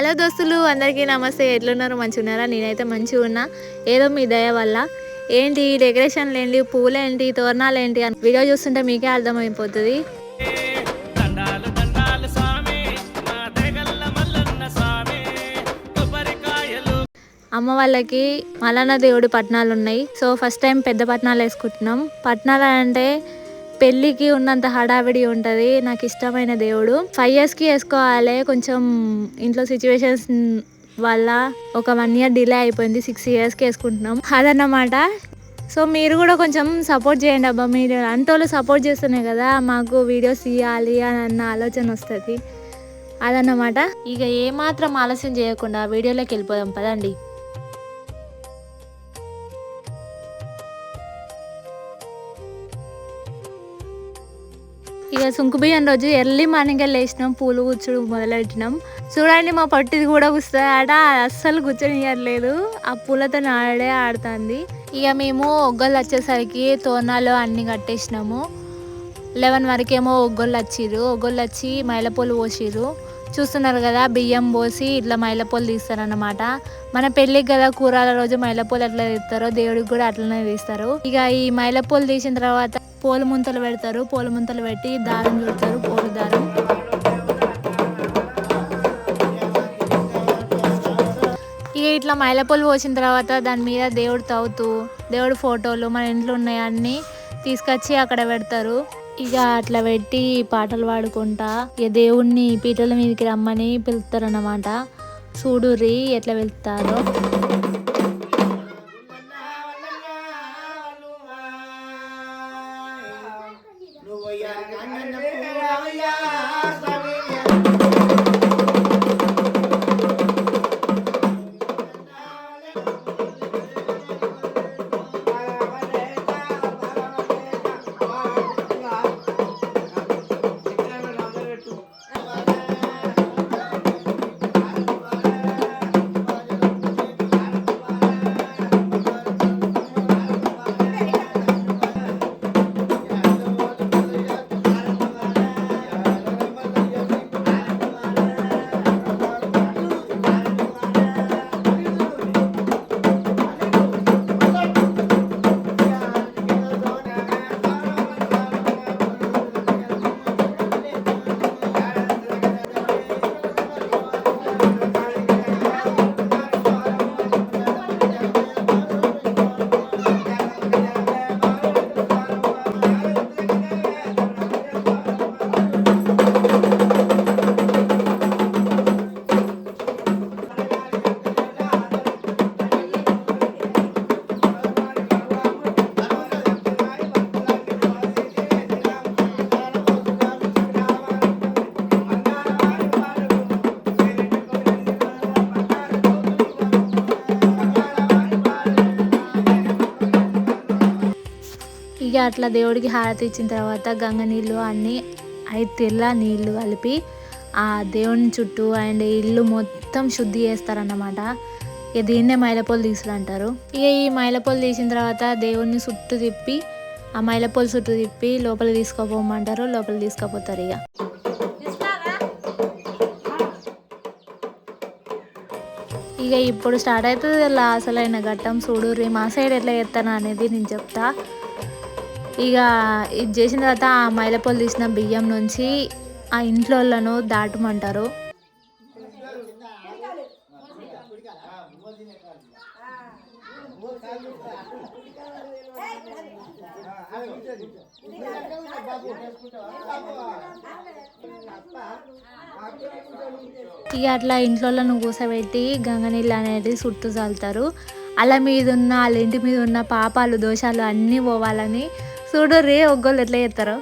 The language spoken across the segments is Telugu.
హలో దోస్తులు అందరికీ నమస్తే. ఎట్లున్నారు? మంచిగా ఉన్నారా నేనైతే మంచిగా ఉన్నా ఏదో మీ దయ వల్ల. ఏంటి డెకరేషన్లు ఏంటి పూలేంటి? తోరణాలు ఏంటి అని వీడియో చూస్తుంటే మీకే అర్థమైపోతుంది. అమ్మ వాళ్ళకి మలానా దేవుడి పట్నాలు ఉన్నాయి సో ఫస్ట్ టైం పెద్ద పట్నాలు వేసుకుంటున్నాం. పట్నాలు అంటే పెళ్ళికి ఉన్నంత హడావిడి ఉంటుంది. నాకు ఇష్టమైన దేవుడు. ఫైవ్ ఇయర్స్కి వేసుకోవాలి. కొంచెం ఇంట్లో సిచ్యువేషన్స్ వల్ల ఒక వన్ ఇయర్ డిలే అయిపోయింది. సిక్స్ ఇయర్స్కి వేసుకుంటున్నాం. అదన్నమాట. సో మీరు కూడా కొంచెం సపోర్ట్ చేయండి అబ్బా. మీరు అంటోళ్ళు సపోర్ట్ చేస్తున్నాయి కదా మాకు వీడియోస్ ఇవ్వాలి అని అన్న ఆలోచన వస్తుంది. అదన్నమాట. ఇక ఏమాత్రం ఆలస్యం చేయకుండా వీడియోలోకి వెళ్ళిపోదాం. పదండి. ఇక సుంకు బియ్యం రోజు ఎర్లీ మార్నింగ్ లేచినాం పూలు కూర్చుడు మొదలెట్టినాం. చూడండి మా పట్టిది కూడా కూస్తుంది ఆడ అస్సలు కూర్చొనియట్లేదు ఆ పూలతో ఆడే ఆడుతుంది. ఇక మేము ఒగ్గోళ్ళు వచ్చేసరికి తోరణాలు అన్ని కట్టేసినాము. లెవెన్ వరకేమో ఒగ్గొళ్ళు వచ్చిర్రు. ఒగ్గొళ్ళు వచ్చి మైలపూలు పోసిర్రు. చూస్తున్నారు కదా బియ్యం పోసి ఇట్లా మైలపూలు తీస్తారన్నమాట. మన పెళ్ళికి కదా కూరల రోజు మైలపూలు ఎట్లా తీస్తారో దేవుడికి కూడా అట్లనే తీస్తారు. ఇక ఈ మైలపూలు తీసిన తర్వాత పూల ముంతలు పెడతారు పూల ముంతలు పెట్టి దారం చుడతారు పూల దారం. ఇక ఇట్లా మైలపూలు పోసిన తర్వాత దాని మీద దేవుడు తవ్వుతూ దేవుడు ఫోటోలు మన ఇంట్లో ఉన్నాయన్నీ తీసుకొచ్చి అక్కడ పెడతారు. ఇక అట్లా పెట్టి పాటలు పాడుకుంటా ఇక దేవుణ్ణి పీటల మీదకి రమ్మని పిలుస్తారు అన్నమాట చూడుర్రి ఎట్లా వెళ్తారో. ఇక అట్లా దేవుడికి హారతి ఇచ్చిన తర్వాత గంగ నీళ్ళు అన్నీ ఐదు తెల్ల నీళ్ళు కలిపి ఆ దేవుని చుట్టూ అండ్ ఇల్లు మొత్తం శుద్ధి చేస్తారన్నమాట. ఇక దీన్నే మైలపూలు తీసుడు అంటారు ఇక ఈ మైలపూలు తీసిన తర్వాత దేవుడిని చుట్టూ తిప్పి ఆ మైలపూలు చుట్టూ తిప్పి లోపల తీసుకోపోమంటారు లోపల తీసుకుపోతారు ఇక. ఇక ఇప్పుడు స్టార్ట్ అవుతుంది అసలైన ఘట్టం. చూడుర్రి మా సైడ్ ఎట్లా చేస్తాను అనేది నేను చెప్తా. ఇక ఇది చేసిన తర్వాత ఆ మైలపొలు తీసిన బియ్యం నుంచి ఆ ఇంట్లోళ్ళను దాటమంటారు. ఇక అట్లా ఇంట్లోళ్ళను కూసబెట్టి గంగ నీళ్ళు అనేది చుట్టూ చల్లుతారు. అలా మీద ఉన్న వాళ్ళ ఇంటి మీద ఉన్న పాపాలు దోషాలు అన్నీ పోవాలని చూడు రే ఒగ్గోళ్ళు ఎట్లా చేస్తారో.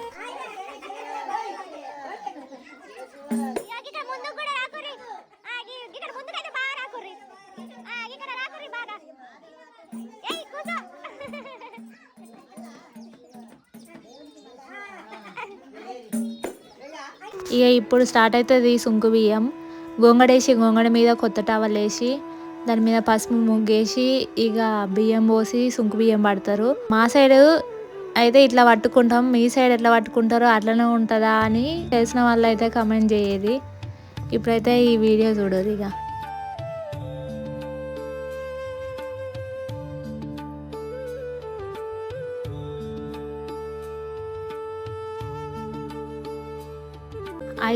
ఇక ఇప్పుడు స్టార్ట్ అవుతుంది సుంకు బియ్యం. గోంగడేసి గోంగడ మీద కొత్త టవల్ వేసి దాని మీద పసుపు ముగ్గేసి ఇక బియ్యం పోసి సుంకు బియ్యం పడతారు మా సైడు అయితే ఇట్లా పట్టుకుంటాం మీ సైడ్ ఎట్లా పట్టుకుంటారో అట్లనే ఉంటుందా అని తెలిసిన వాళ్ళు అయితే కమెంట్ చేయేది. ఇప్పుడైతే ఈ వీడియో చూడదు ఇక.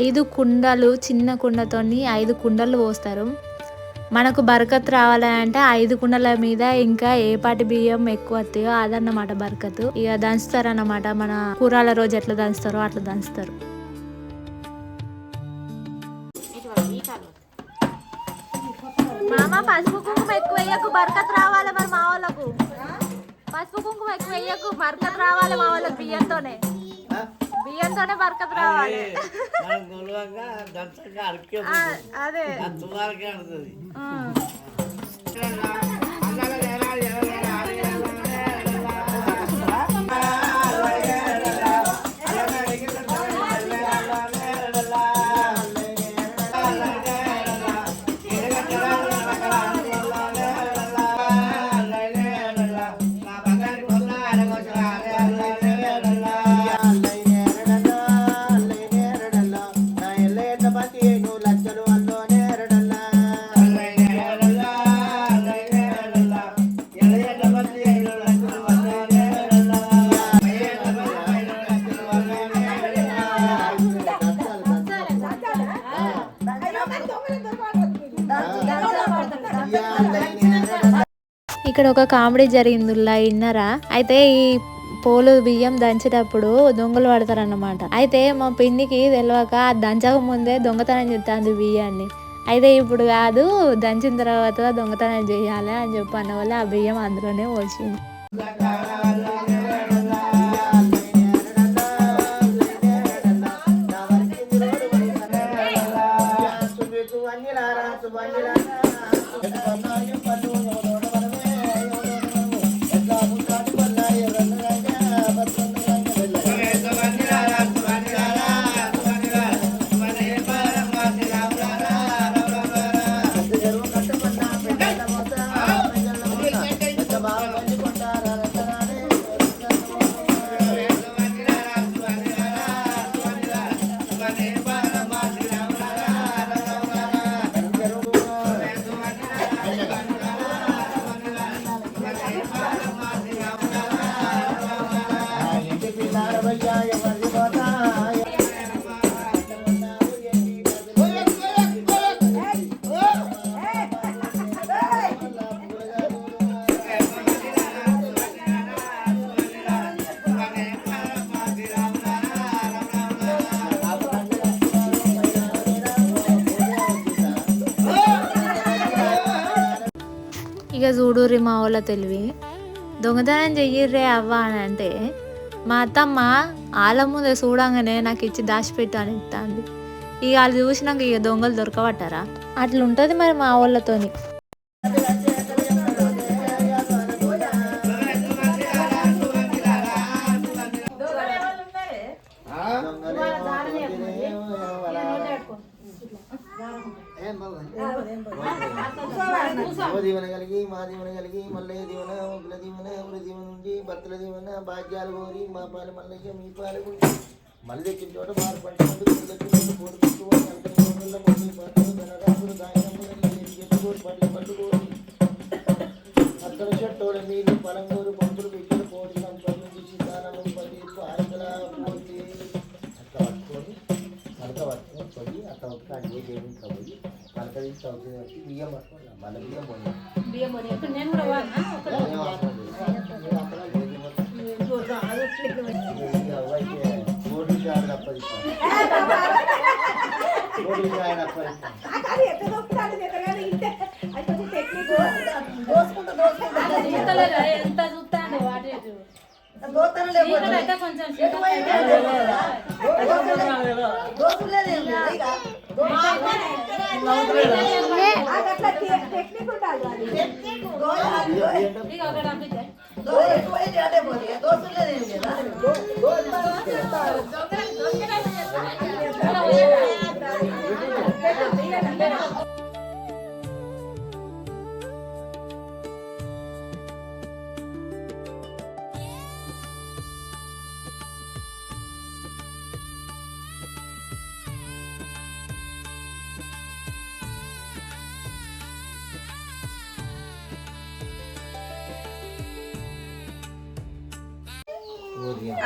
ఐదు కుండలు చిన్న కుండతోని ఐదు కుండలు పోస్తారు. మనకు బరకత్ రావాలంటే ఐదు కుండల మీద ఇంకా ఏ పాటి బియ్యం ఎక్కువ వస్తాయో అదన్నమాట బరకత్. ఇక దంచుతారు అన్నమాట మన కూరాల రోజు ఎట్లా దంచుతారో అట్లా దంచుతారు. మామ పసుపు కుంకుమ ఎక్కువ వేయకు. బరకత్ రావాలి మరి మా వాళ్ళకు. పసుపు కుంకుమ ఎక్కువ వేయకు. బరకత్ రావాలి మా వాళ్ళకి బియ్యంతోనే. బియ్యంతోనే బరకత్ రావాలి. అదే ఇక్కడ ఒక కామెడీ జరిగిందిలా ఇన్నరా అయితే ఈ పోలు బియ్యం దంచేటప్పుడు దొంగలు పడతారన్నమాట. అయితే మా పిన్నికి తెలియక దంచక ముందే దొంగతనం చెప్తాంది బియ్యాన్ని. అయితే ఇప్పుడు కాదు దంచిన తర్వాత దొంగతనం చేయాలి అని చెప్పి అన్న ఆ బియ్యం అందులోనే వచ్చింది ఇక చూడుర్రి మా వాళ్ళ తెలివి. దొంగతనం చెయ్యర్రే అవ్వ అని అంటే మా అత్తమ్మ వాళ్ళ ముందే చూడంగానే నాకు ఇచ్చి దాచిపెట్టు అని ఇస్తాంది ఇక వాళ్ళు చూసినాక ఇక దొంగలు దొరకబట్టారా? అట్లుంటుంది మరి మా వాళ్ళతోని. దీవెన కలిగి మా దీవెన కలిగి మల్లయ్య దీవెన ఉగ్ర దీవెన ఉగ్ర దీవెన నుండి భక్తుల దీవెన భాగ్యాలు కోరి మా పాలు మల్లయ్య మీ పాలు గుండి మళ్ళీ దక్కిన చోట మారు పంటలు ధనరాశులు అక్కడ చెట్టోడ నీళ్ళు పలంగూరు పంపులు బిడ్డలు కోడి సంపన్ను సీతారాము పది పోతే. అట్లా పట్టుకొని పట్టుకొని పోయి అట్లా ఒక అడిగే దేవుని పోయి. పలకరించి అవుతుంది వచ్చి బియ్యం పట్టుకున్నా మన బియ్యం పోయినా బియ్యం పోయినా నేను కూడా మోడీ జాయిన్ అప్పగిస్తాను మోడీ జాయిన్ అప్పగిస్తాను ఎంత చూస్తాను వాటే కొంచెం దోసులు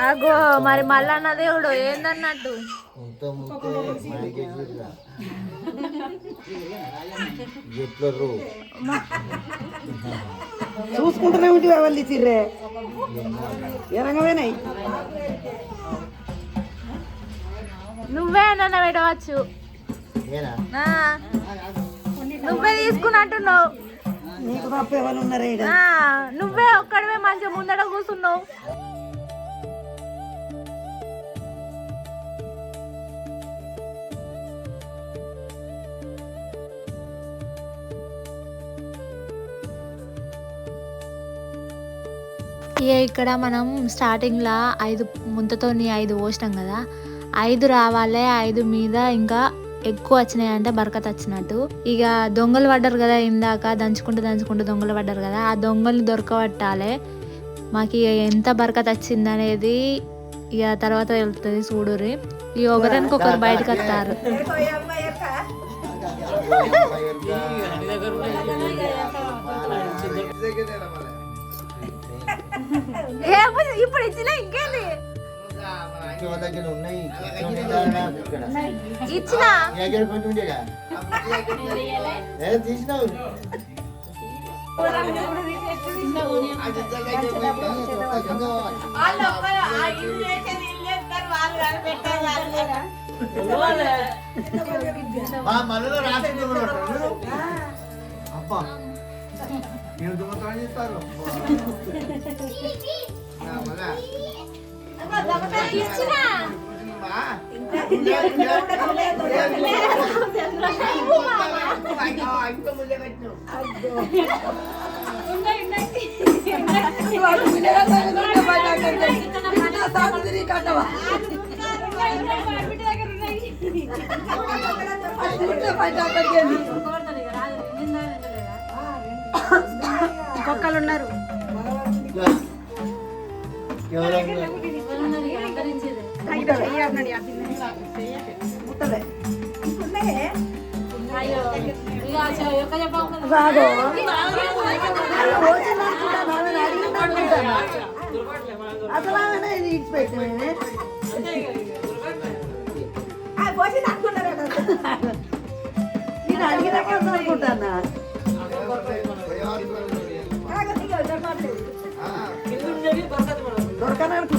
అగో మరి మల్లన్న దేవుడు ఏందన్నట్టు? ఇంత ముక్తే మాకేసిర్రా ఎట్లరు చూసుకుంటూనే ఉంటే వాళ్ళు ఇచ్చిర్రే ఎరంగమేనాయి నువ్వే అన్న పెట్టవచ్చు. నువ్వే తీసుకున్నట్టున్నావు. నీకు తప్ప ఎవరు ఉన్నారే ఈడ? ఆ, నువ్వే ఒక్కడవే మంచిగా ముందడ కూర్చున్నావు. ఇక ఇక్కడ మనం స్టార్టింగ్లో ఐదు ముంతతోని ఐదు పోసినాం కదా. ఐదు రావాలి ఐదు మీద ఇంకా ఎక్కువ వచ్చినాయి అంటే బరకత్ వచ్చినట్టు. ఇక దొంగలు పడ్డారు కదా ఇందాక దంచుకుంటూ దంచుకుంటూ దొంగలు పడ్డారు కదా ఆ దొంగల్ని దొరకబట్టాలి. మాకు ఇక ఎంత బరకత్ వచ్చింది అనేది ఇక తర్వాత వెళ్తుంది చూడుర్రి. ఈ ఒకరికి ఒకరు బయటకు వస్తారు. ఇప్పుడు ఇచ్చిన ఇంకేంది? దగ్గర ఉన్నాయి ఇచ్చిన? దగ్గర కొంచెం ఉండేగా ఏ తీసినావు మా మనలో ఉంటారు. అబ్బా. నేను దొంగతనం చేస్తారు ఆ, మళ్ళా. ఇచ్చిన ఒక్కళ్ళు ఉన్నారు. అసలు నేను అడిగినాక అనుకుంటానా?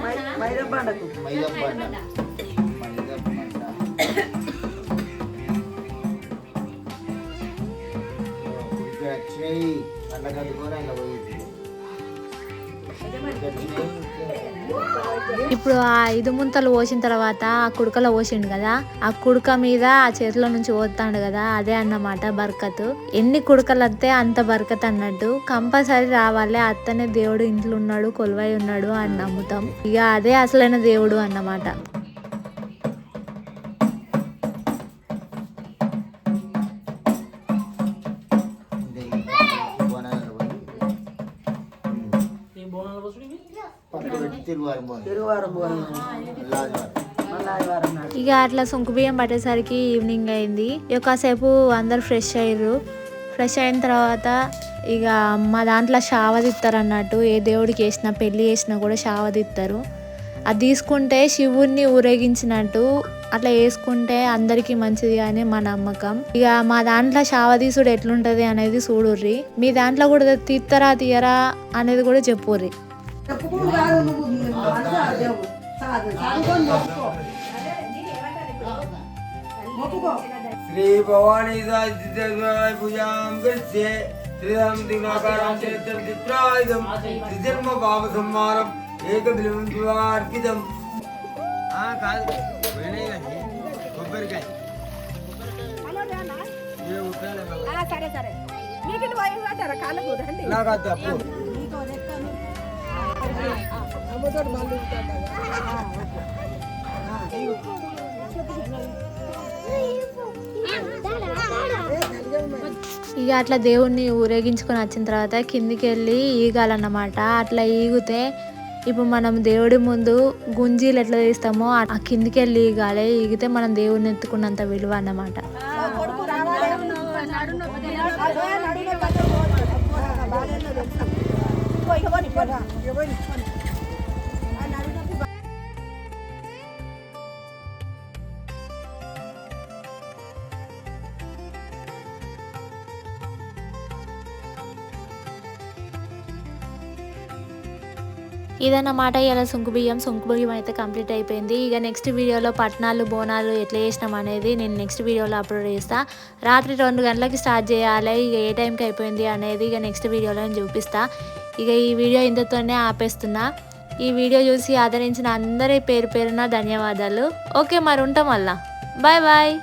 తరా ఉడక రాయిక పట్టాడితే ఉడక రాయిక పట్టాడితే ఉడక అక్కడ మైరబ్బాండకు మైదప్పండ వచ్చినాయి పండ కట్టుకొని అలా పోయింది ఇప్పుడు ఆ ఐదు ముంతలు పోసిన తర్వాత ఆ కుడుకలో పోసిండు కదా ఆ కుడుక మీద ఆ చేతిలో నుంచి పోతాడు కదా అదే అన్నమాట బర్కత్. ఎన్ని కుడకలు వస్తే అంత బర్కత్ అన్నట్టు. కంపల్సరీ రావాలి అత్తనే దేవుడు ఇంట్లో ఉన్నాడు కొలువై ఉన్నాడు అని నమ్ముతాం. ఇక అదే అసలైన దేవుడు అన్నమాట. ఇక అట్లా సుంకు బియ్యం పట్టేసరికి ఈవినింగ్ అయింది. కాసేపు అందరు ఫ్రెష్ అయ్యారు. ఫ్రెష్ అయిన తర్వాత ఇక మా దాంట్లో షావదిస్తారు అన్నట్టు ఏ దేవుడికి వేసినా పెళ్ళి చేసినా కూడా షావదిస్తారు అది తీసుకుంటే శివుణ్ణి ఊరేగించినట్టు అట్లా వేసుకుంటే అందరికీ మంచిది అని మా నమ్మకం. ఇక మా దాంట్లో షావదీసుడు ఎట్లుంటది అనేది చూడుర్రి. మీ దాంట్లో కూడా తీస్తారా తీయరా అనేది కూడా చెప్పుర్రి. పుప్పుడు కాదు నువ్వు మొక్కుకో శ్రీ భవానీ పూజాం కృత్యే శ్రీరామ దిగ్నాకారం చేతం చిత్రాయుధం త్రిజన్మ పాప సంహారం ఏకబిలం అర్పితం కాదు కొబ్బరికాయ సరే సరే నీటిని వాయించారా కాళ్ళకు నాకు అది తప్పు ఇక అట్లా దేవుణ్ణి ఊరేగించుకొని వచ్చిన తర్వాత కిందికి వెళ్ళి ఈగాలన్నమాట. అట్లా ఈగితే ఇప్పుడు మనం దేవుడి ముందు గుంజీలు ఎట్లా తీస్తామో ఆ- కిందికి వెళ్ళి ఈగాలి. ఈగితే మనం దేవుడిని ఎత్తుకున్నంత విలువ అన్నమాట. ఇదన్నమాట ఇలా సుంకు బియ్యం. సుంకు బియ్యం అయితే కంప్లీట్ అయిపోయింది. ఇక నెక్స్ట్ వీడియోలో పట్నాలు బోనాలు ఎట్లా చేసినాం అనేది నేను నెక్స్ట్ వీడియోలో అప్లోడ్ చేస్తా. రాత్రి రెండు గంటలకి స్టార్ట్ చేయాలి. ఇక ఏ టైంకి అయిపోయింది అనేది ఇక నెక్స్ట్ వీడియోలో నేను చూపిస్తా. ఇక ఈ వీడియో ఇంతతోనే ఆపేస్తున్నా. ఈ వీడియో చూసి ఆదరించిన అందరి పేరు పేరున ధన్యవాదాలు. ఓకే మరి ఉంటాం మళ్ళా. Bye bye.